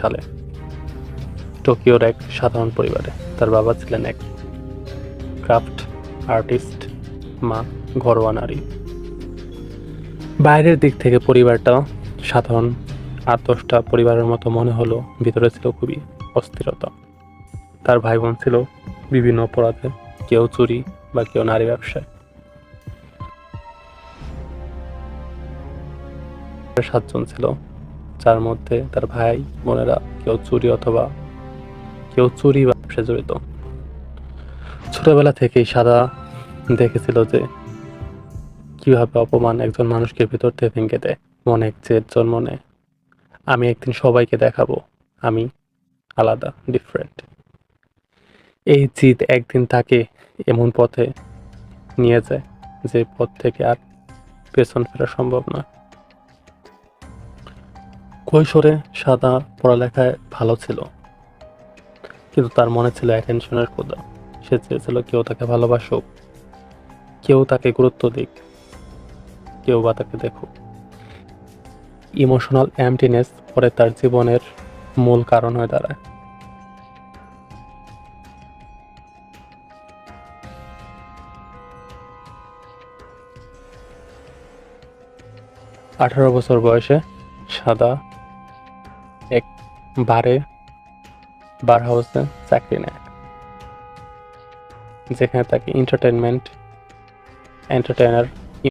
সালে। টোকিওর এক সাধারণ পরিবারে। তার বাবা ছিলেন এক ক্রাফট আর্টিস্ট, মা ঘরোয়া নারী। বাইরের দিক থেকে পরিবারটা সাধারণ আট দশটা পরিবারের মতো মনে হলো ভিতরে ছিল খুবই অস্থিরতা। তার ভাই বোন ছিল বিভিন্ন অপরাধে, কেউ চুরি বা কেউ নারী ব্যবসায়। সাতজন ছিল যার মধ্যে তার ভাই, বোনেরা কেউ চুরি অথবা কেউ চুরি ব্যবসায় জড়িত। ছোটবেলা থেকেই সাদা দেখেছিল যে কীভাবে অপমান একজন মানুষকে ভিতর থেকে ভেঙে দেয়। মনে জেদ জন্ম নেয়। আমি একদিন সবাইকে দেখাবো। আমি আলাদা ডিফারেন্ট এই জিদ একদিন তাকে এমন পথে নিয়ে যায় যে পথ থেকে আর পেছন ফেরা সম্ভব নয়। কৈশোরে সাদা পড়ালেখায় ভালো ছিল। কিন্তু তার মনে ছিল অ্যাটেনশনের ক্ষুদা সে চেয়েছিল কেউ তাকে ভালোবাসুক, কেউ তাকে গুরুত্ব দিক, কেউ বা তাকে দেখুক। ইমোশনাল অ্যামটিনেস পরে তার জীবনের মূল কারণ হয়ে দাঁড়ায়। আঠারো বছর বয়সে সাদা এক বারে বার হাউসে চাকরি নেয়। যেখানে তাকে এন্টারটেনমেন্ট এন্টারটেনার